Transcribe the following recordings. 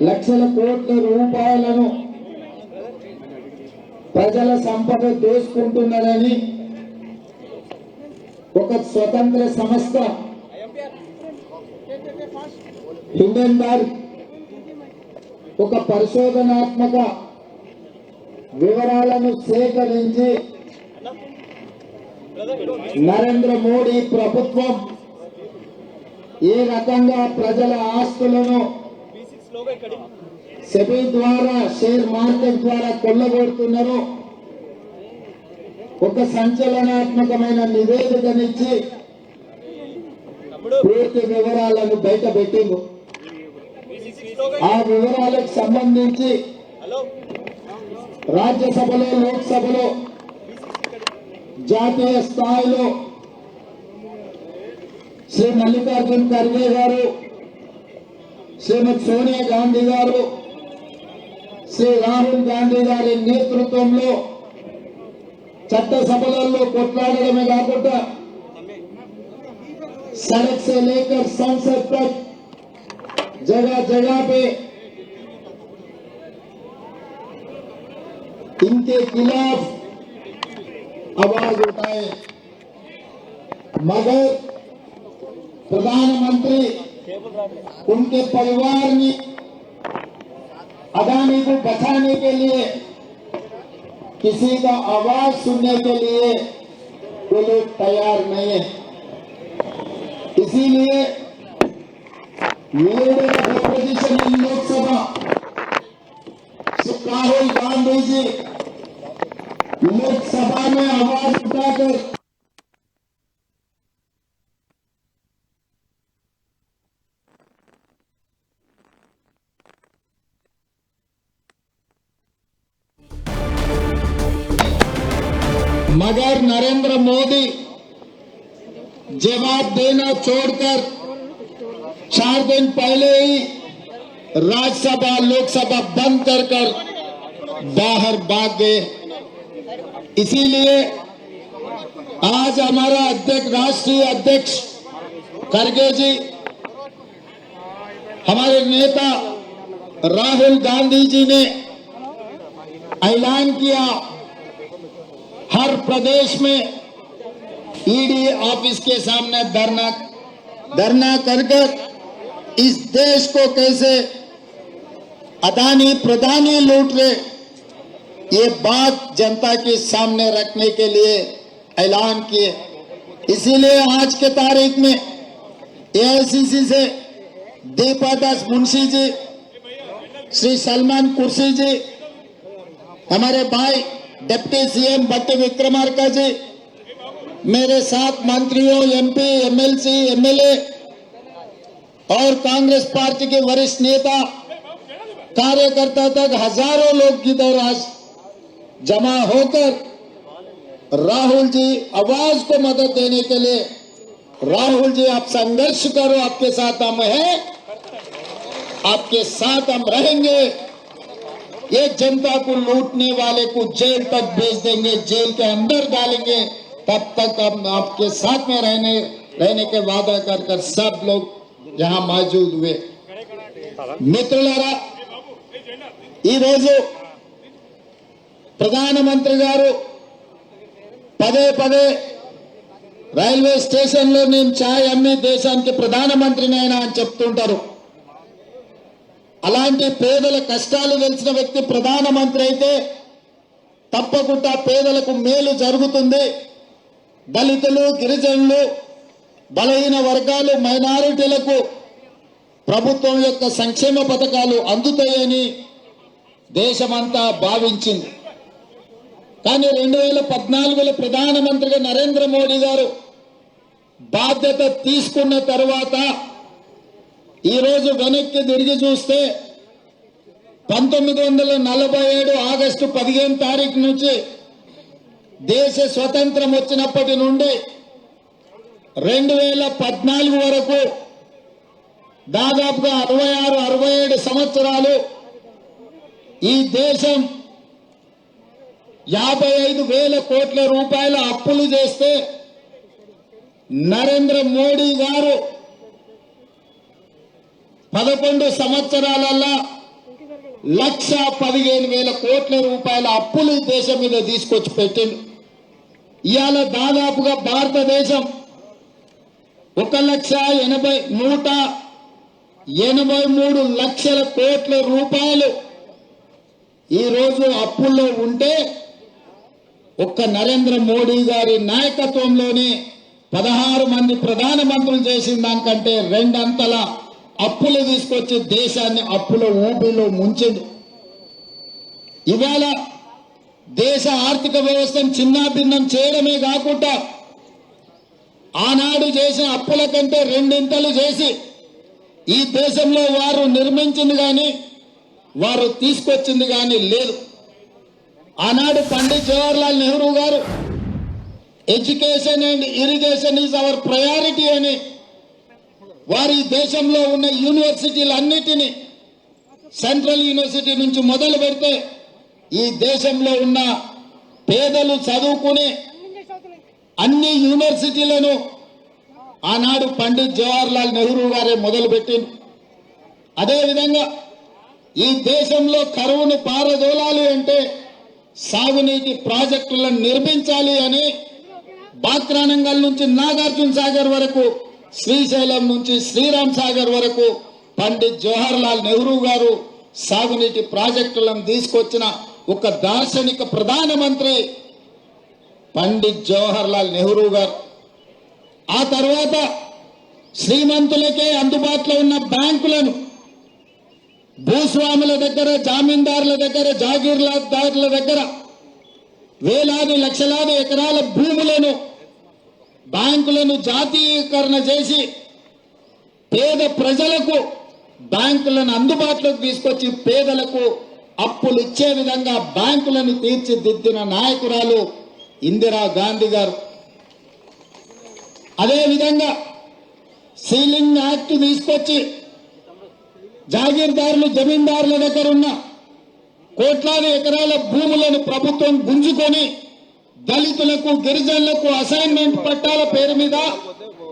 లక్షల కోట్ల రూపాయలను ప్రజల సంపద దోసుకుంటున్నారని ఒక స్వతంత్ర సంస్థ హిండెన్బర్గ్ ఒక పరిశోధనాత్మక వివరాలను సేకరించి నరేంద్ర మోడీ ప్రభుత్వం ఏ రకంగా ప్రజల ఆస్తులను సెబీ ద్వారా షేర్ మార్కెట్ ద్వారా కొల్లగొడుతున్నారో. ఒక సంచలనాత్మకమైన నివేదికనిచ్చి పూర్తి వివరాలను బయట పెట్టిండు. ఆ వివరాలకు సంబంధించి రాజ్యసభలో లోక్సభలో జాతీయ స్థాయిలో శ్రీ మల్లికార్జున్ ఖర్గే గారు శ్రీమతి సోనియా గాంధీ గారు శ్రీ రాహుల్ గాంధీ గారి నేతృత్వంలో చట్టసభలలో కొట్లాడడమే కాకుండా सड़क से लेकर संसद तक जगह जगह पे इनके खिलाफ आवाज उठाए मगर प्रधानमंत्री उनके परिवार ने अदानी को बचाने के लिए किसी का आवाज़ सुनने के लिए वो लोग तैयार नहीं है। इसीलिए ऑफ़ इन लोकसभा राहुल गांधी जी, लोकसभा में आवाज़ उठाकर मगर नरेंद्र मोदी जवाब देना छोड़कर चार दिन पहले ही राज्यसभा, लोकसभा बंद कर कर बाहर भाग गए। इसीलिए आज हमारा अध्यक्ष, राष्ट्रीय अध्यक्ष खड़गे जी, हमारे नेता राहुल गांधी जी ने ऐलान किया। हर प्रदेश में ईडी ऑफ़िस के सामने धरना धरना कर इस देश को कैसे अदानी प्रधानी लूट रहे ये बात जनता के सामने रखने के लिए ऐलान किए। इसीलिए आज के तारीख में एआईसीसी से दीपादास मुंशी जी, श्री सलमान कुर्सी जी, हमारे भाई डिप्टी सीएम भट्ट विक्रमार्का जी मेरे साथ मंत्रियों एमपी एमएलसी एमएलए और कांग्रेस पार्टी के वरिष्ठ नेता, कार्यकर्ता तक हज़ारों लोग की आज जमा होकर राहुल जी आवाज़ को मदद देने के लिए, राहुल जी आप संघर्ष करो, आपके साथ हम हैं, आपके साथ हम रहेंगे। ये जनता को लूटने वाले को जेल तक भेज देंगे जेल के अंदर डालेंगे तब तक हम आपके साथ में रहने रहने के वादा कर कर सब लोग यहाँ मौजूद हुए మిత్రులారా ఈరోజు ప్రధానమంత్రి గారు పదే పదే రైల్వే స్టేషన్లో నేను ఛాయ్ అమ్మి దేశానికి ప్రధానమంత్రినైనా అని చెప్తుంటారు అలాంటి పేదల కష్టాలు తెలిసిన వ్యక్తి ప్రధానమంత్రి అయితే తప్పకుండా పేదలకు మేలు జరుగుతుంది. దళితులు గిరిజనులు బలహీన వర్గాలు మైనారిటీలకు ప్రభుత్వం యొక్క సంక్షేమ పథకాలు అందుతాయని దేశమంతా భావించింది. కానీ రెండు వేల పద్నాలుగులో ప్రధానమంత్రిగా నరేంద్ర మోడీ గారు బాధ్యత తీసుకున్న తర్వాత ఈరోజు వెనక్కి తిరిగి చూస్తే పంతొమ్మిది వందల నలభై ఏడు ఆగస్టు పదిహేను తారీఖు నుంచి దేశ స్వతంత్రం వచ్చినప్పటి నుండి రెండు వేల పద్నాలుగు వరకు దాదాపుగా అరవై ఆరు అరవై ఏడు సంవత్సరాలు ఈ దేశం యాభై ఐదు వేల కోట్ల రూపాయల అప్పులు చేస్తే నరేంద్ర మోడీ గారు పదకొండు సంవత్సరాలలో లక్ష పదిహేను వేల కోట్ల రూపాయల అప్పులు దేశం మీద తీసుకొచ్చి పెట్టిండు. ఇవాళ దాదాపుగా భారతదేశం ఒక లక్ష ఎనభై నూట ఎనభై మూడు లక్షల కోట్ల రూపాయలు ఈరోజు అప్పుల్లో ఉంటే ఒక్క నరేంద్ర మోడీ గారి నాయకత్వంలోనే పదహారు మంది ప్రధానమంత్రులు చేసిన దానికంటే రెండంతల అప్పులు తీసుకొచ్చి దేశాన్ని అప్పుల ఊపిలో ముంచింది. ఇవాళ దేశ ఆర్థిక వ్యవస్థను చిన్నాభిన్నం చేయడమే కాకుండా ఆనాడు చేసిన అప్పుల కంటే రెండింతలు చేసి ఈ దేశంలో వారు నిర్మించింది కానీ వారు తీసుకొచ్చింది కానీ లేదు. ఆనాడు Pandit Jawaharlal Nehru garu education and irrigation is our priority అని వారి దేశంలో ఉన్న యూనివర్సిటీలన్నిటినీ సెంట్రల్ యూనివర్సిటీ నుంచి మొదలు పెడితే ఈ దేశంలో ఉన్న పేదలు చదువుకునే అన్ని యూనివర్సిటీలను ఆనాడు పండిత్ జవహర్లాల్ నెహ్రూ గారే మొదలుపెట్టింది అదేవిధంగా ఈ దేశంలో కరువును పారదోలాలి అంటే సాగునీటి ప్రాజెక్టులను నిర్మించాలి అని బాక్రానంగల్ నుంచి నాగార్జున సాగర్ వరకు శ్రీశైలం నుంచి శ్రీరామ్ సాగర్ వరకు పండిత్ జవహర్లాల్ నెహ్రూ గారు సాగునీటి ప్రాజెక్టులను తీసుకొచ్చిన ఒక దార్శనిక ప్రధానమంత్రి పండిత్ జవహర్లాల్ నెహ్రూ గారు. ఆ తర్వాత శ్రీమంతులకే అందుబాటులో ఉన్న బ్యాంకులను భూస్వాముల దగ్గర జామీందారుల దగ్గర జాగీర్దారుల దగ్గర వేలాది లక్షలాది ఎకరాల భూములను బ్యాంకులను జాతీయకరణ చేసి పేద ప్రజలకు బ్యాంకులను అందుబాటులోకి తీసుకొచ్చి పేదలకు అప్పులు ఇచ్చే విధంగా బ్యాంకులను తీర్చిదిద్దిన నాయకురాలు ఇందిరా గాంధీ గారు. అదేవిధంగా సీలింగ్ యాక్ట్ తీసుకొచ్చి జాగీర్దారులు జమీందారుల దగ్గర ఉన్న కోట్లాది ఎకరాల భూములను ప్రభుత్వం గుంజుకొని దళితులకు గిరిజనులకు అసైన్మెంట్ పట్టాల పేరు మీద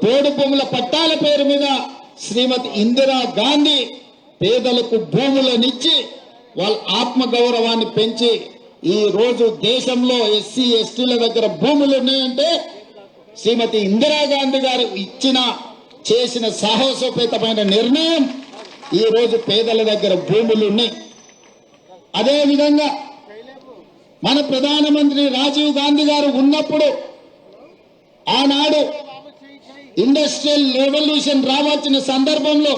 పోడు భూముల పట్టాల పేరు మీద శ్రీమతి ఇందిరా గాంధీ పేదలకు భూములనిచ్చి వాళ్ళ ఆత్మ గౌరవాన్ని పెంచి ఈ రోజు దేశంలో ఎస్సీ ఎస్టీల దగ్గర భూములు ఉన్నాయంటే శ్రీమతి ఇందిరాగాంధీ గారు ఇచ్చిన చేసిన సాహసోపేతమైన నిర్ణయం ఈ రోజు పేదల దగ్గర భూములు ఉన్నాయి. అదేవిధంగా మన ప్రధానమంత్రి రాజీవ్ గాంధీ గారు ఉన్నప్పుడు ఆనాడు ఇండస్ట్రియల్ రెవల్యూషన్ రావాల్సిన సందర్భంలో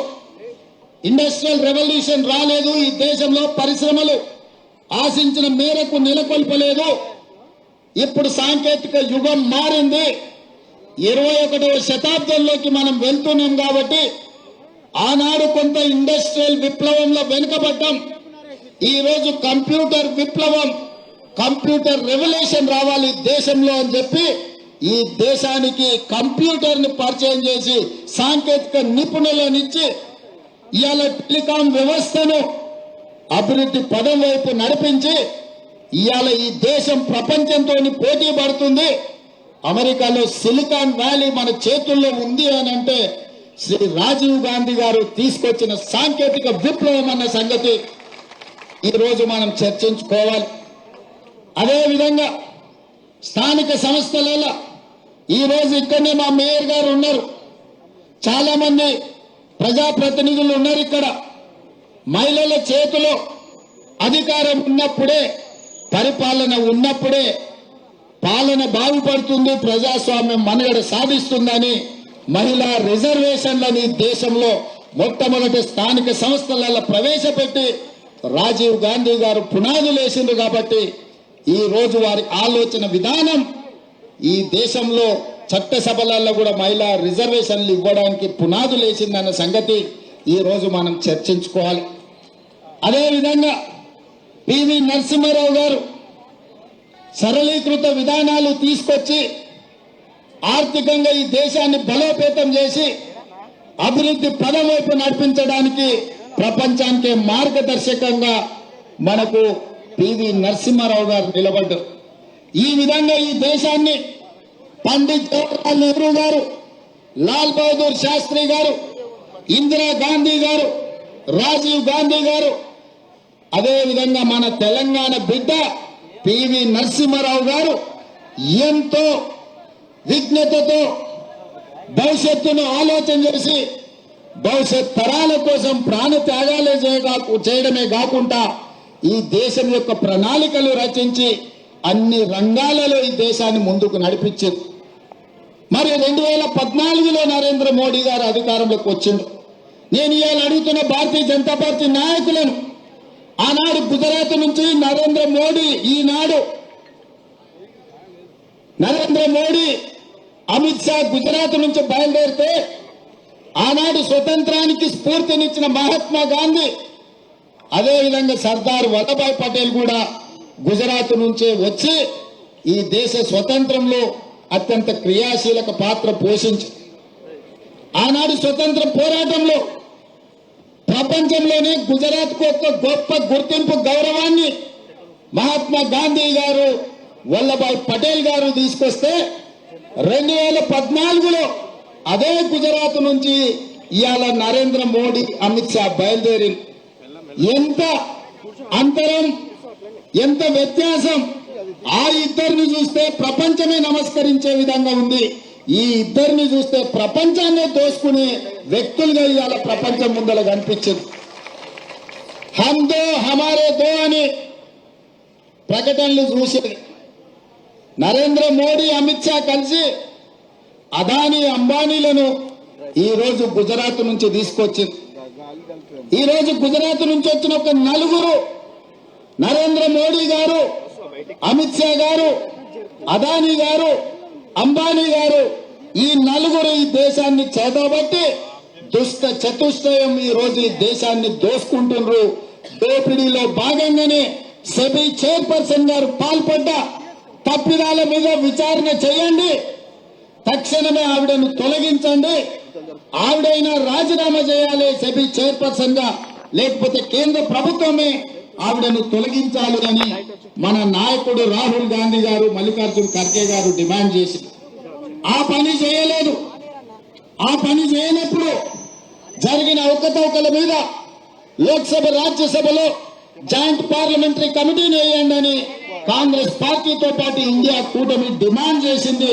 ఇండస్ట్రియల్ రెవల్యూషన్ రాలేదు ఈ దేశంలో పరిశ్రమలు ఆశించిన మేరకు నెలకొల్పలేదు. ఇప్పుడు సాంకేతిక యుగం మారింది. ఇరవై ఒకటవ శతాబ్దంలోకి మనం వెళ్తున్నాం కాబట్టి ఆనాడు కొంత ఇండస్ట్రియల్ విప్లవంలో వెనుకబడ్డాం. ఈ రోజు కంప్యూటర్ విప్లవం కంప్యూటర్ రెవల్యూషన్ రావాలి దేశంలో అని చెప్పి ఈ దేశానికి కంప్యూటర్ని పరిచయం చేసి సాంకేతిక నిపుణులనిచ్చి ఇవాళ టెలికాం వ్యవస్థను అభివృద్ధి పదం వైపు నడిపించి ఇవాళ ఈ దేశం ప్రపంచంతో పోటీ పడుతుంది. అమెరికాలో సిలికాన్ వ్యాలీ మన చేతుల్లో ఉంది అని అంటే శ్రీ రాజీవ్ గాంధీ గారు తీసుకొచ్చిన సాంకేతిక విప్లవం అన్న సంగతి ఈ రోజు మనం చర్చించుకోవాలి. అదేవిధంగా స్థానిక సంస్థలలో ఈరోజు ఇక్కడనే మా మేయర్ గారు ఉన్నారు. చాలా మంది ప్రజాప్రతినిధులు ఉన్నారు ఇక్కడ. మహిళల చేతిలో అధికారం ఉన్నప్పుడే పరిపాలన ఉన్నప్పుడే పాలన బాగుపడుతుంది ప్రజాస్వామ్యం మనుగడ సాధిస్తుందని మహిళా రిజర్వేషన్లని దేశంలో మొట్టమొదటి స్థానిక సంస్థలలో ప్రవేశపెట్టి రాజీవ్ గాంధీ గారు పునాదులు వేసిండ్రు కాబట్టి ఈ రోజు వారి ఆలోచన విధానం ఈ దేశంలో చట్టసభలలో కూడా మహిళా రిజర్వేషన్లు ఇవ్వడానికి పునాదులు వేసిందన్న సంగతి ఈరోజు మనం చర్చించుకోవాలి. అదేవిధంగా పివి నరసింహారావు గారు సరళీకృత విధానాలు తీసుకొచ్చి ఆర్థికంగా ఈ దేశాన్ని బలోపేతం చేసి అభివృద్ధి పదం వైపు నడిపించడానికి ప్రపంచానికి మార్గదర్శకంగా మనకు పివి నరసింహారావు గారు నిలబడ్డారు. ఈ విధంగా ఈ దేశాన్ని పండిత్ జవహర్లాల్ నెహ్రూ గారు లాల్ బహదూర్ శాస్త్రి గారు ఇందిరా గాంధీ గారు రాజీవ్ గాంధీ గారు అదే విధంగా మన తెలంగాణ బిడ్డ పివి నరసింహారావు గారు ఎంతో విజ్ఞతతో భవిష్యత్తును ఆలోచన చేసి భవిష్యత్ తరాల కోసం ప్రాణ త్యాగాలే చేయడమే కాకుండా ఈ దేశం యొక్క ప్రణాళికలు రచించి అన్ని రంగాలలో ఈ దేశాన్ని ముందుకు నడిపించింది మరి రెండు వేల పద్నాలుగులో నరేంద్ర మోడీ గారు అధికారంలోకి వచ్చిండు నేను ఇవాళ అడుగుతున్న భారతీయ జనతా పార్టీ నాయకులను ఆనాడు గుజరాత్ నుంచి నరేంద్ర మోడీ ఈనాడు నరేంద్ర మోడీ అమిత్ షా గుజరాత్ నుంచి బయలుదేరితే ఆనాడు స్వతంత్రానికి స్ఫూర్తినిచ్చిన మహాత్మా గాంధీ అదేవిధంగా సర్దార్ వల్లభాయ్ పటేల్ కూడా గుజరాత్ నుంచే వచ్చి ఈ దేశ స్వతంత్రంలో అత్యంత క్రియాశీలక పాత్ర పోషించి ఆనాడు స్వతంత్ర పోరాటంలో ప్రపంచంలోనే గుజరాత్కు ఒక గొప్ప గుర్తింపు గౌరవాన్ని మహాత్మా గాంధీ గారు వల్లభాయ్ పటేల్ గారు తీసుకొస్తే రెండు వేల పద్నాలుగులో అదే గుజరాత్ నుంచి ఇవాళ నరేంద్ర మోడీ అమిత్ షా బయలుదేరి ఎంత అంతరం ఎంత వ్యత్యాసం? ఆ ఇద్దరిని చూస్తే ప్రపంచమే నమస్కరించే విధంగా ఉంది. ఈ ఇద్దరిని చూస్తే ప్రపంచాన్ని దోసుకునే వ్యక్తులుగా ఇవాళ ప్రపంచం ముందర కనిపించింది. హమ్ దో హమారే దో అని ప్రకటనలు చూసేది నరేంద్ర మోడీ అమిత్ షా కలిసి అదానీ అంబానీలను ఈ రోజు గుజరాత్ నుంచి తీసుకొచ్చింది. ఈ రోజు గుజరాత్ నుంచి వచ్చిన ఒక నలుగురు నరేంద్ర మోడీ గారు అమిత్ షా గారు అదానీ గారు అంబానీ గారు ఈ నలుగురు ఈ దేశాన్ని చేతబట్టి దుష్ట చతుష్టయం ఈ రోజు ఈ దేశాన్ని దోసుకుంటున్నారు దోపిడీలో భాగంగానే సెబీ చైర్పర్సన్ గారు పాల్పడ్డ తప్పిదాల మీద విచారణ చేయండి. తక్షణమే ఆవిడను తొలగించండి. ఆవిడైనా రాజీనామా చేయాలి సెబీ చైర్పర్సన్గా లేకపోతే కేంద్ర ప్రభుత్వమే ఆవిడను తొలగించాలి అని మన నాయకుడు రాహుల్ గాంధీ గారు మల్లికార్జున్ ఖర్గే గారు డిమాండ్ చేసింది. ఆ పని చేయలేదు. ఆ పని చేయనప్పుడు జరిగిన ఒక్కతవకల మీద లోక్సభ రాజ్యసభలో జాయింట్ పార్లమెంటరీ కమిటీని వేయండి అని కాంగ్రెస్ పార్టీతో పాటు ఇండియా కూటమి డిమాండ్ చేసింది.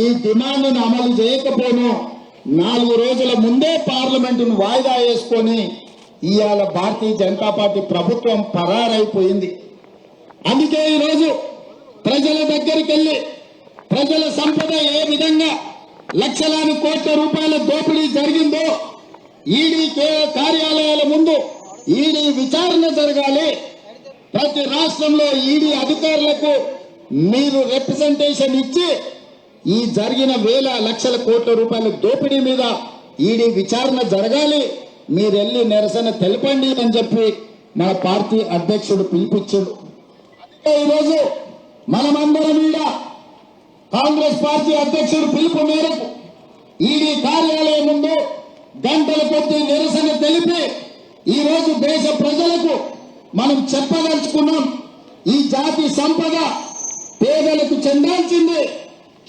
ఈ డిమాండ్ను అమలు చేయకపోను. నాలుగు రోజుల ముందే పార్లమెంటును వాయిదా వేసుకొని ఇవాళ భారతీయ జనతా పార్టీ ప్రభుత్వం పరారైపోయింది. అందుకే ఈరోజు ప్రజల దగ్గరికి వెళ్ళి ప్రజల సంపద ఏ విధంగా లక్షలాది కోట్ల రూపాయల దోపిడీ జరిగిందో ఈడీ కార్యాలయాల ముందు ఈడీ విచారణ జరగాలి. ప్రతి రాష్ట్రంలో ఈడీ అధికారులకు మీరు రిప్రజెంటేషన్ ఇచ్చి ఈ జరిగిన వేల లక్షల కోట్ల రూపాయల దోపిడీ మీద ఈడీ విచారణ జరగాలి. మీరెళ్ళి నిరసన తెలపండి అని చెప్పి మన పార్టీ అధ్యక్షుడు పిలిపించాడు. ఈరోజు మనమందరం మీద కాంగ్రెస్ పార్టీ అధ్యక్షుడు పిలుపు మేరకు ఈడీ కార్యాలయం ముందు గంటల కొద్ది నిరసన తెలిపి ఈ రోజు దేశ ప్రజలకు మనం చెప్పదలుచుకున్నాం. ఈ జాతి సంపద పేదలకు చెందాల్సిందే.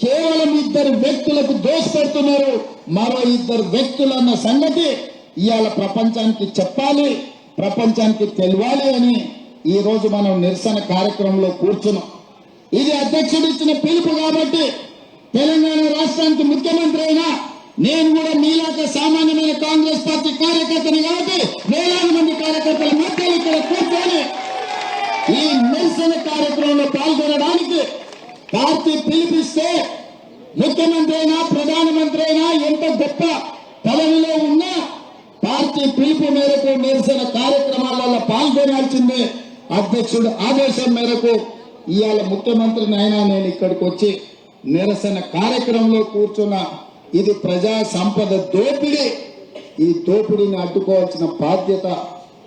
కేవలం ఇద్దరు వ్యక్తులకు దోషపెడుతున్నారు. మరో ఇద్దరు వ్యక్తులన్న సంగతి ఇవాళ ప్రపంచానికి చెప్పాలి ప్రపంచానికి తెలియాలి అని ఈ రోజు మనం నిరసన కార్యక్రమంలో కూర్చున్నాం. ఇది అధ్యక్షుడు ఇచ్చిన పిలుపు కాబట్టి తెలంగాణ రాష్ట్రానికి ముఖ్యమంత్రి అయినా నేను కూడా మీలాక సామాన్యమైన కాంగ్రెస్ పార్టీ కార్యకర్తని కాబట్టి వేలాది మంది కార్యకర్తల మధ్య ఇక్కడ కూర్చొని ఈ నిరసన కార్యక్రమంలో పాల్గొనడానికి పార్టీ పిలిపిస్తే ముఖ్యమంత్రి అయినా ప్రధానమంత్రి అయినా ఎంత గొప్ప పదవిలో ఉన్నా పార్టీ పిలుపు మేరకు నిరసన కార్యక్రమాలలో పాల్గొనాల్సిందే. అధ్యక్షుడు ఆదేశం మేరకు ఇవాళ ముఖ్యమంత్రి అయినా నేను ఇక్కడికి వచ్చి నిరసన కార్యక్రమంలో కూర్చున్న ఇది ప్రజా సంపద దోపిడీ. ఈ దోపిడీని అడ్డుకోవాల్సిన బాధ్యత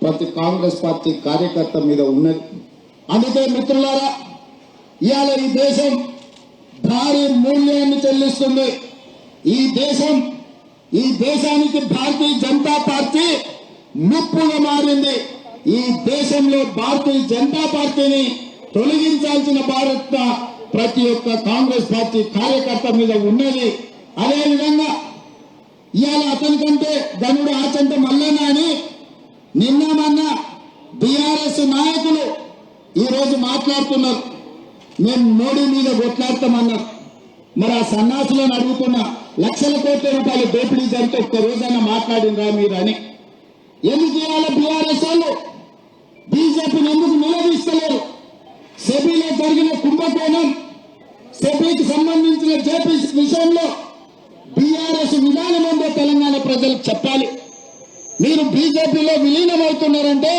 ప్రతి కాంగ్రెస్ పార్టీ కార్యకర్త మీద ఉన్నది. అందుకే మిత్రులారా ఇవాళ ఈ దేశం భారీ మూల్యాన్ని చెల్లిస్తుంది. ఈ దేశం ఈ దేశానికి భారతీయ జనతా పార్టీ ముప్పుగా మారింది. ఈ దేశంలో భారతీయ జనతా పార్టీని తొలగించాల్సిన భారత ప్రతి ఒక్క కాంగ్రెస్ పార్టీ కార్యకర్త మీద ఉన్నది. అదేవిధంగా ఇవాళ అతనికంటే గనుడు ఆచంట మల్లన్న అని నిన్న మొన్న బీఆర్ఎస్ నాయకులు ఈరోజు మాట్లాడుతున్నారు. మేము మోడీ మీద కొట్లాడతామన్నారు మరి ఆ సన్నాసులను అడుగుతున్న లక్షల కోట్ల రూపాయలు దోపిడీ జరిగితే ఒక్క రోజైనా మాట్లాడినరా మీరు అని. ఎందుకు ఇవాళ బీఆర్ఎస్ వాళ్ళు బీజేపీని ఎందుకు నిలదీస్తలేరు? సెబీలో జరిగిన కుంభకోణం సెబీకి సంబంధించిన జేపీ విషయంలో బీఆర్ఎస్ విధానం ఉందో తెలంగాణ ప్రజలకు చెప్పాలి. మీరు బీజేపీలో విలీనమవుతున్నారంటే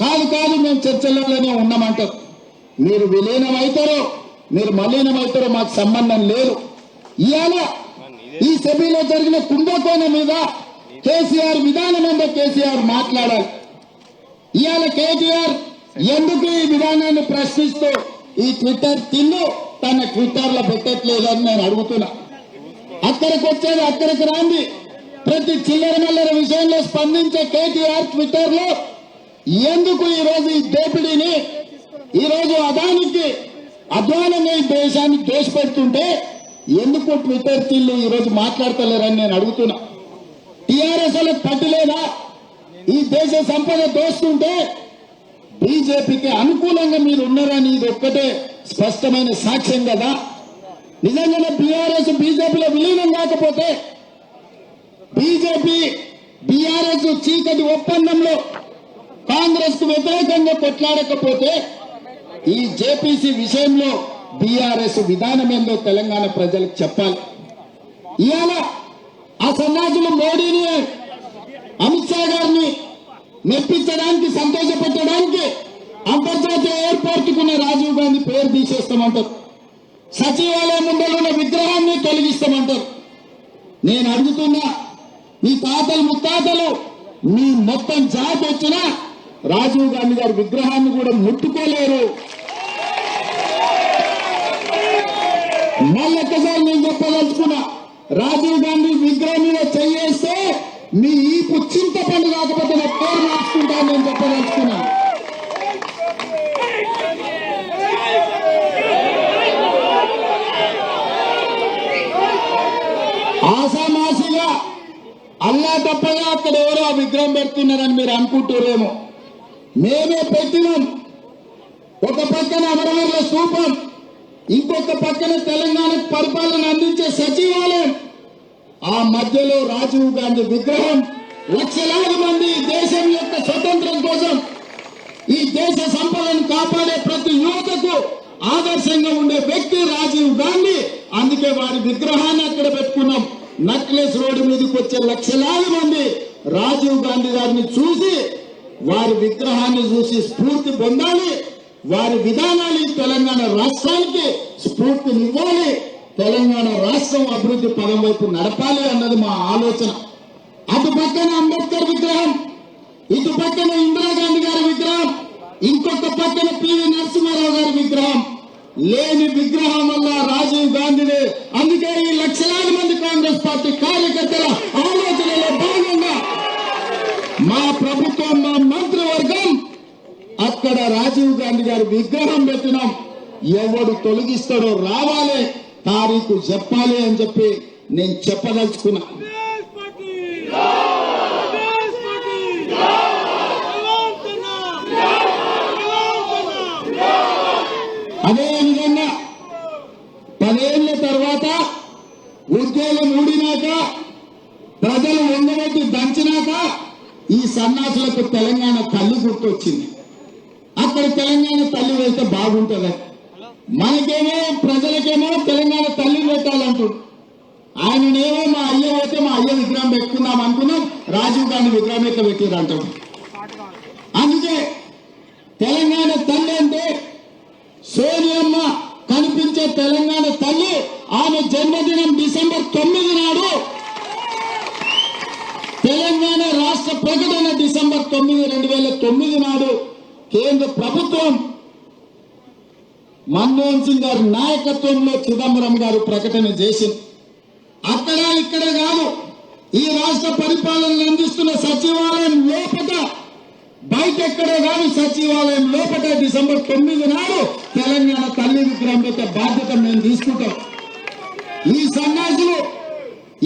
కాదు కాదు మేము చర్చలలోనే ఉన్నామంటారు. మీరు విలీనం అవుతారో మీరు మలీనం అవుతారో మాకు సంబంధం లేదు. ఇవాళ ఈ సభలో జరిగిన కుంభకోణం మీద కేసీఆర్ విధానం ఏందో కేసీఆర్ మాట్లాడాలి. ఇవాళ కేటీఆర్ ఎందుకు ఈ విధానాన్ని ప్రశ్నిస్తూ ఈ ట్విట్టర్ తిన్ను తన ట్విట్టర్లో పెట్టట్లేదని నేను అడుగుతున్నా. అక్కడికి వచ్చేది అక్కడికి రాంది. ప్రతి చిల్లర మల్లర విషయంలో స్పందించే కేటీఆర్ ట్విట్టర్లో ఎందుకు ఈ రోజు ఈ దోపిడీని ఈ రోజు అదానికి అధ్వానంగా ఈ దేశాన్ని దోషపెడుతుంటే ఎందుకు ట్విట్టర్ తిల్లు ఈ మాట్లాడతలేరని నేను అడుగుతున్నా. టిఆర్ఎస్ వాళ్ళకి పట్టు లేదా? ఈ దేశ సంపద దోస్తుంటే బీజేపీకి అనుకూలంగా మీరు ఉన్నారని ఇది ఒక్కటే స్పష్టమైన సాక్ష్యం కదా. నిజంగానే బీఆర్ఎస్ బీజేపీలో విలీనం కాకపోతే బీజేపీ బీఆర్ఎస్ చీకటి ఒప్పందంలో కాంగ్రెస్కు వ్యతిరేకంగా కొట్లాడకపోతే ఈ జేపీసీ విషయంలో బీఆర్ఎస్ విధానం ఏందో తెలంగాణ ప్రజలకు చెప్పాలి. ఇవాళ ఆ సన్నాసులు మోడీని అమిత్ షా గారిని మెప్పించడానికి సంతోషపెట్టడానికి అంతర్జాతీయ ఎయిర్పోర్ట్ కున్న రాజీవ్ గాంధీ పేరు తీసేస్తామంటారు. సచివాలయం ముందర ఉన్న విగ్రహాన్ని తొలగిస్తామంటారు. నేను అడుగుతున్నా మీ తాతలు ముత్తాతలు మీ మొత్తం జాతి వచ్చినా రాజీవ్ గాంధీ గారి విగ్రహాన్ని కూడా ముట్టుకోలేరు. మళ్ళొక్కసారి నేను చెప్పదలుచుకున్నా రాజీవ్ గాంధీ విగ్రహం మీద చేయేస్తే మీ ఈపు చింతపండు కాకపోతే నా పేరు మార్చుకుంటాను నేను చెప్పదలుచుకున్నా. ఆసామాసిగా అల్లా తప్పగా అక్కడ ఎవరో ఆ విగ్రహం పెడుతున్నారని మీరు అనుకుంటారేమో. మేమే పెట్టినాం. ఒక పక్కన అమరవీరుల స్థూపం ఇంకొక పక్కన తెలంగాణకు పరిపాలన అందించే సచివాలయం ఆ మధ్యలో రాజీవ్ గాంధీ విగ్రహం. లక్షలాది మంది దేశం యొక్క స్వతంత్రం కోసం ఈ దేశ సంపదను కాపాడే ప్రతి యువతకు ఆదర్శంగా ఉండే వ్యక్తి రాజీవ్ గాంధీ. అందుకే వారి విగ్రహాన్ని అక్కడ పెట్టుకున్నాం. నక్లెస్ రోడ్డు మీదకి వచ్చే లక్షలాది మంది రాజీవ్ గాంధీ గారిని చూసి వారి విగ్రహాన్ని చూసి స్ఫూర్తి పొందాలి. వారి విధానాలు తెలంగాణ రాష్ట్రానికి స్ఫూర్తినివ్వాలి తెలంగాణ రాష్ట్రం అభివృద్ధి పదం వైపు నడపాలి అన్నది మా ఆలోచన. అటు పక్కన అంబేద్కర్ విగ్రహం ఇటు పక్కన ఇందిరాగాంధీ గారి విగ్రహం ఇంకొక పక్కన పివి నరసింహారావు గారి విగ్రహం. లేని విగ్రహం వల్ల రాజీవ్ గాంధీని. అందుకే ఈ లక్షలాది మంది కాంగ్రెస్ పార్టీ కార్యకర్త ఆలోచనలో భాగంగా మా ప్రభుత్వం మా మంత్రివర్గం అక్కడ రాజీవ్ గాంధీ గారి విగ్రహం పెట్టినాం. ఎవడు తొలగిస్తాడో రావాలి తారీఖు చెప్పాలి అని చెప్పి నేను చెప్పదలుచుకున్నా. అదే విధంగా పదేళ్ళ తర్వాత ఉద్యోగం ఊడినాక ప్రజలు ఉండబట్టి దంచినాక ఈ సన్నాసులకు తెలంగాణ తల్లి గుర్తొచ్చింది. అక్కడ తెలంగాణ తల్లి వెళ్తే బాగుంటుందని మనకేమో ప్రజలకేమో తెలంగాణ తల్లి పెట్టాలంటుడు ఆయననేమో మా అయ్య పోతే మా అయ్య విగ్రహం పెట్టుకుందాం అనుకున్నాం రాజీవ్ గాంధీ విగ్రహం ఎట్లా పెట్టారు అంటాడు అందుకే తెలంగాణ తల్లి అంటే సోనియమ్మ కనిపించే తెలంగాణ తల్లి ఆమె జన్మదినం డిసెంబర్ తొమ్మిది నాడు తెలంగాణ రాష్ట్ర ప్రకటన డిసెంబర్ తొమ్మిది రెండు వేల తొమ్మిది నాడు కేంద్ర ప్రభుత్వం మన్మోహన్ సింగ్ గారి నాయకత్వంలో చిదంబరం గారు ప్రకటన చేసింది అక్కడ ఇక్కడ కాదు ఈ రాష్ట్ర పరిపాలన అందిస్తున్న సచివాలయం లోపల బయట ఎక్కడే కాదు సచివాలయం లోపల డిసెంబర్ తొమ్మిది నాడు తెలంగాణ తల్లి విగ్రహం యొక్క బాధ్యత మేము తీసుకుంటాం. ఈ సన్నాసులు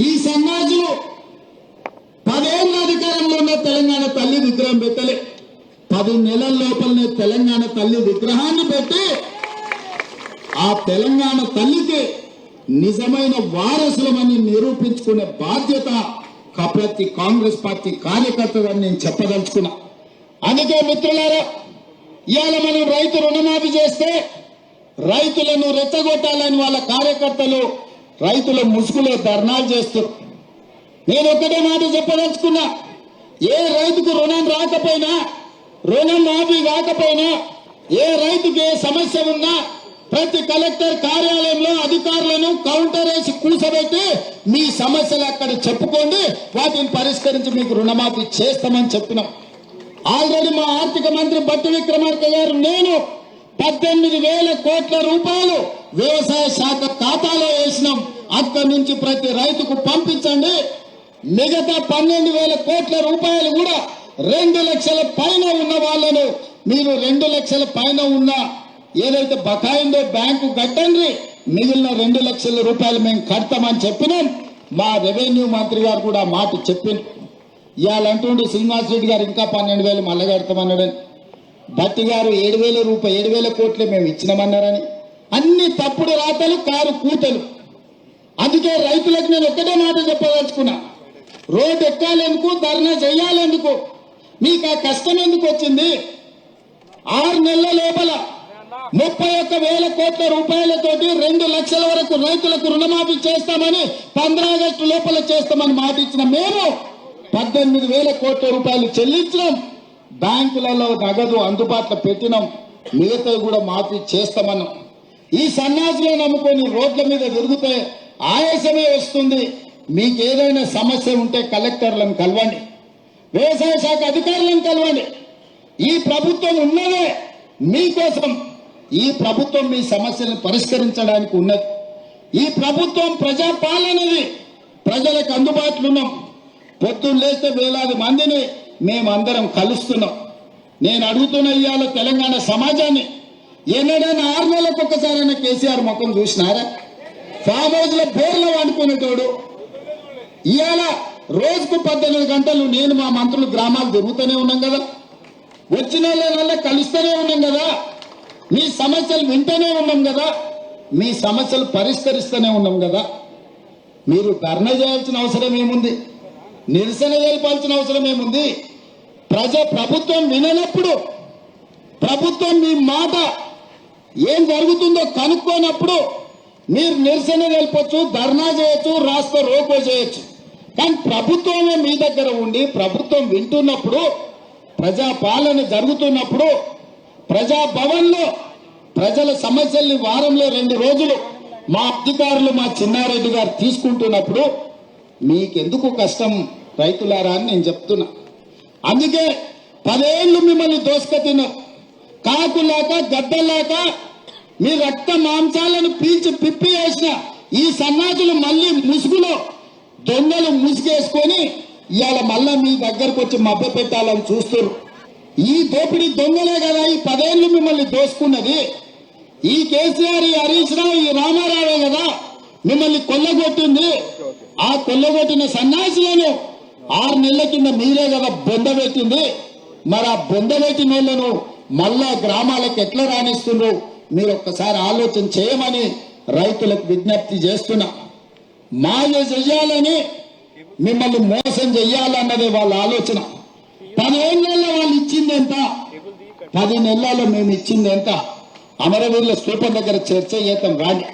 ఈ సన్నాసులు పదేళ్ళ అధికారంలో ఉన్న తెలంగాణ తల్లి విగ్రహం పెట్టలే. పది నెలల లోపలనే తెలంగాణ తల్లి విగ్రహాన్ని పెట్టి ఆ తెలంగాణ తల్లికి నిజమైన వారసులమని నిరూపించుకునే బాధ్యత క- ప్రతి కాంగ్రెస్ పార్టీ కార్యకర్తలని నేను చెప్పదలుచుకున్నా. అందుకే మిత్రులారా ఇవాళ మనం రైతు రుణమాఫీ చేస్తే రైతులను రెచ్చగొట్టాలని వాళ్ళ కార్యకర్తలు రైతుల ముసుగులో ధర్నాలు చేస్తారు నేను ఒక్కటే మాట చెప్పదలుచుకున్నా ఏ రైతుకు రుణం రాకపోయినా రుణం మాఫీ కాకపోయినా ఏ రైతుకి ఏ సమస్య ఉన్నా ప్రతి కలెక్టర్ కార్యాలయంలో అధికారులను కౌంటర్ వేసి కూర్చోబెట్టి మీ సమస్యలు అక్కడ చెప్పుకోండి వాటిని పరిష్కరించి మీకు రుణమాఫీ చేస్తామని చెప్పినాం. ఆల్రెడీ మా ఆర్థిక మంత్రి బట్టి విక్రమార్క గారు నేను పద్దెనిమిది వేల కోట్ల రూపాయలు వ్యవసాయ శాఖ ఖాతాలో వేసినాం. అక్కడి నుంచి ప్రతి రైతుకు పంపించండి. మిగతా పన్నెండు వేల కోట్ల రూపాయలు కూడా రెండు లక్షల పైన ఉన్న వాళ్ళను మీరు రెండు లక్షల పైన ఉన్న ఏదైతే బకాయిందో బ్యాంకు కట్టండి మిగిలిన రెండు లక్షల రూపాయలు మేము కడతామని చెప్పినాం. మా రెవెన్యూ మంత్రి గారు కూడా మాట చెప్పింది ఇవాళ అంటుండే శ్రీనివాస్ రెడ్డి గారు ఇంకా పన్నెండు వేలు మళ్ళా కడతామన్నాడని భట్టి గారు ఏడు వేల రూపాయలు ఏడు వేల కోట్లే మేము ఇచ్చినామన్నారని. అన్ని తప్పుడు రాతలు కారు కూతలు. అందుకే రైతులకు నేను ఒక్కటే మాట చెప్పదలుచుకున్నా. రోడ్డు ఎక్కాలెందుకు ధర్నా చేయాలెందుకు? మీకు ఆ కష్టం ఎందుకు వచ్చింది? ఆరు నెలల లోపల ముప్పై ఒక్క వేల కోట్ల రూపాయలతోటి రెండు లక్షల వరకు రైతులకు రుణమాఫీ చేస్తామని పంద్ర ఆగస్టు లోపల చేస్తామని మాట ఇచ్చిన మేము పద్దెనిమిది వేల కోట్ల రూపాయలు చెల్లించినాం. బ్యాంకులలో నగదు అందుబాటులో పెట్టినాం. మిగతా కూడా మాఫీ చేస్తామన్నాం. ఈ సన్నాసులో నమ్ముకొని రోడ్ల మీద తిరిగితే ఆయాసమే వస్తుంది. మీకు ఏదైనా సమస్య ఉంటే కలెక్టర్లను కలవండి. వ్యవసాయ శాఖ అధికారులను కలవండి. ఈ ప్రభుత్వం ఉన్నదే మీకోసం. ఈ ప్రభుత్వం మీ సమస్యలను పరిష్కరించడానికి ఉన్నది. ఈ ప్రభుత్వం ప్రజాపాలనది ప్రజలకు అందుబాటులో ఉన్నాం. పొద్దున్న లేస్తే వేలాది మందిని మేమందరం కలుస్తున్నాం. నేను అడుగుతున్న ఇవాళ తెలంగాణ సమాజాన్ని ఎన్నడైనా ఆరు నెలలకు ఒక్కసారైనా కేసీఆర్ ముఖం చూసినారా? ఫామ్ హౌస్లో బోర్లో వండుకునేటోడు. ఇవాళ రోజుకు పద్దెనిమిది గంటలు నేను మా మంత్రులు గ్రామాలు తిరుగుతూనే ఉన్నాం కదా. వచ్చిన వాళ్ళ కలుస్తూనే ఉన్నాం కదా. మీ సమస్యలు వింటూనే ఉన్నాం కదా? మీ సమస్యలు పరిష్కరిస్తూనే ఉన్నాం కదా? మీరు ధర్నా చేయాల్సిన అవసరం ఏముంది? నిరసన తెలపాల్సిన అవసరం ఏముంది? ప్రజ ప్రభుత్వం విననప్పుడు ప్రభుత్వం మీ మాట ఏం జరుగుతుందో కనుక్కోనప్పుడు మీరు నిరసన తెలపచ్చు ధర్నా చేయొచ్చు రాష్ట్ర రోకో చేయొచ్చు. కానీ ప్రభుత్వమే మీ దగ్గర ఉండి ప్రభుత్వం వింటున్నప్పుడు ప్రజా పాలన జరుగుతున్నప్పుడు ప్రజాభవన్లో ప్రజల సమస్యల్ని వారంలో రెండు రోజులు మా అధికారులు మా చిన్నారెడ్డి గారు తీసుకుంటున్నప్పుడు మీకెందుకు కష్టం రైతులారా అని నేను చెప్తున్నా. అందుకే పదేళ్ళు మిమ్మల్ని దోసుక కాకులాక గద్దలాక మీ రక్త మాంసాలను పీల్చి పిప్పి వేసిన ఈ సన్నాసులు మళ్ళీ ముసుగులో దొంగలు ముసుగేసుకొని ఇవాళ మళ్ళా మీ దగ్గరకు వచ్చి మభ్య పెట్టాలని చూస్తున్నారు ఈ దోపిడీ దొంగలే కదా ఈ పదేళ్ళు మిమ్మల్ని దోసుకున్నది. ఈ కేసీఆర్ ఈ హరీష్ రావు ఈ రామారావే కదా మిమ్మల్ని కొల్లగొట్టింది. ఆ కొల్లగొట్టిన సన్యాసులను ఆరు నెలల కింద మీరే కదా బొంద పెట్టింది. మరి ఆ బొంద పెట్టిన వాళ్ళను మళ్ళా గ్రామాలకు ఎట్లా రాణిస్తుండ్రు? మీరు ఒక్కసారి ఆలోచన చేయమని రైతులకు విజ్ఞప్తి చేస్తున్నా. మాయ చెయ్యాలని మిమ్మల్ని మోసం చెయ్యాలన్నదే వాళ్ళ ఆలోచన. పదేళ్ళలో వాళ్ళు ఇచ్చింది ఎంత? పది నెలల్లో మేము ఇచ్చింది ఎంత? అమరవీరుల స్థూపం దగ్గర చర్చ చేతం రాని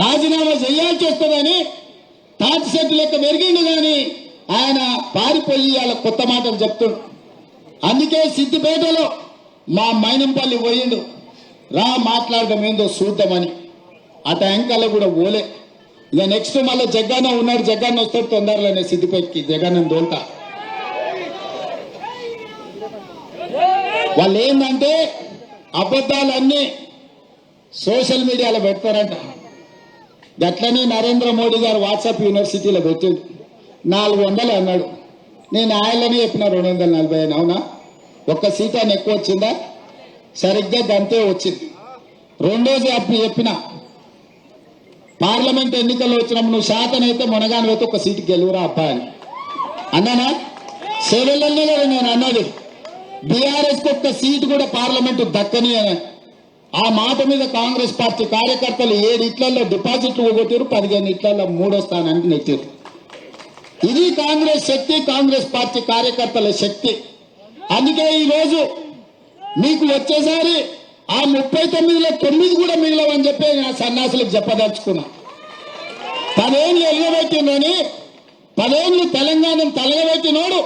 రాజీనామా చేయాల్సి వస్తుందని తాటి సెట్టు లెక్క పెరిగిండు కానీ ఆయన పారిపోయి వాళ్ళ కొత్త మాటలు చెప్తుండు. అందుకే సిద్దిపేటలో మా మైనంపల్లి పోయిండు. రా మాట్లాడడం ఏందో చూద్దామని. అట అంకల్లో కూడా ఓలే ఇక నెక్స్ట్ మళ్ళీ జగ్గాన ఉన్నాడు జగన్న వస్తాడు తొందరలోనే సిద్దిపేటకి. జగన్ దోల్తా వాళ్ళు ఏంటంటే అబద్ధాలన్నీ సోషల్ మీడియాలో పెడతారంట. గట్లనే నరేంద్ర మోడీ గారు వాట్సాప్ యూనివర్సిటీలో పెట్టిండు. నాలుగు వందలు అన్నాడు. నేను ఆయనలోనే చెప్పిన రెండు వందల నలభై అని అవునా? ఒక్క సీట్ అని ఎక్కువ వచ్చిందా? సరిగ్గా గంతే వచ్చింది. రెండోది అప్పుడు చెప్పిన. పార్లమెంట్ ఎన్నికల్లో వచ్చినప్పుడు నువ్వు శాతనైతే మునగాను అయితే ఒక సీటు గెలువురా అబ్బాయి అని. అన్నానా? సేవలనే కదా నేను అన్నది బీఆర్ఎస్కు ఒక్క సీటు కూడా పార్లమెంటు దక్కని అని. ఆ మాట మీద కాంగ్రెస్ పార్టీ కార్యకర్తలు ఏడు ఇట్లలో డిపాజిట్లు పోగొట్టారు పదిహేను ఇట్లలో మూడో స్థానానికి నెట్టారు ఇది కాంగ్రెస్ శక్తి కాంగ్రెస్ పార్టీ కార్యకర్తల శక్తి. అందుకే ఈ రోజు మీకు వచ్చేసారి ఆ ముప్పై తొమ్మిదిలో తొమ్మిది కూడా మిగిలవని చెప్పి నా సన్యాసులకు చెప్పదలుచుకున్నా. పదేళ్ళు ఎల్లబెట్టినని పదేళ్ళు తెలంగాణను తలగబెట్టినోడు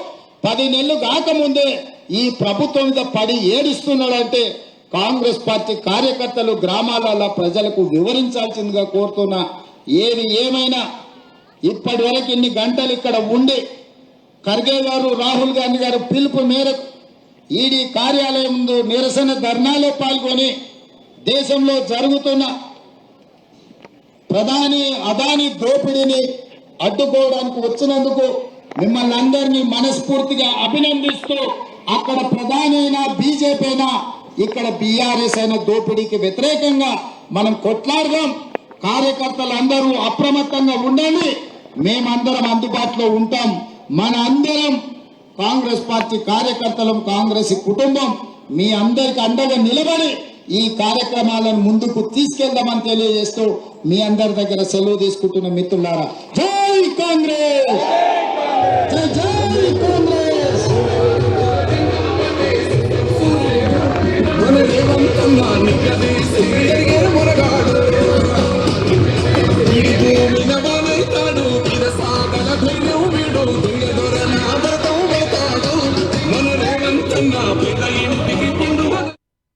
పది నెలలు కాకముందే ఈ ప్రభుత్వం మీద పడి ఏడుస్తున్నాడంటే కాంగ్రెస్ పార్టీ కార్యకర్తలు గ్రామాలలో ప్రజలకు వివరించాల్సిందిగా కోరుతున్నా. ఏది ఏమైనా ఇప్పటి వరకు ఇన్ని గంటలు ఇక్కడ ఉండి ఖర్గే గారు రాహుల్ గాంధీ గారు పిలుపు మేరకు ఈడీ కార్యాలయం ముందు నిరసన ధర్నాలో పాల్గొని దేశంలో జరుగుతున్న ప్రధాని అదాని దోపిడీని అడ్డుకోవడానికి వచ్చినందుకు మిమ్మల్ని అందరినీ మనస్ఫూర్తిగా అభినందిస్తూ అక్కడ ప్రధానైనా అయినా బీజేపీ అయినా ఇక్కడ బీఆర్ఎస్ అయిన దోపిడీకి వ్యతిరేకంగా మనం కొట్లాడదాం. కార్యకర్తలు అందరూ అప్రమత్తంగా ఉండండి. మేమందరం అందుబాటులో ఉంటాం. మన అందరం కాంగ్రెస్ పార్టీ కార్యకర్తలం కాంగ్రెస్ కుటుంబం మీ అందరికి అండగా నిలబడి ఈ కార్యక్రమాలను ముందుకు తీసుకెళ్దామని తెలియజేస్తూ మీ అందరి దగ్గర సెలవు తీసుకుంటున్న మిత్రులారా జై కాంగ్రెస్! జై நான் மிக்க பேசுகிறேன் முருகா.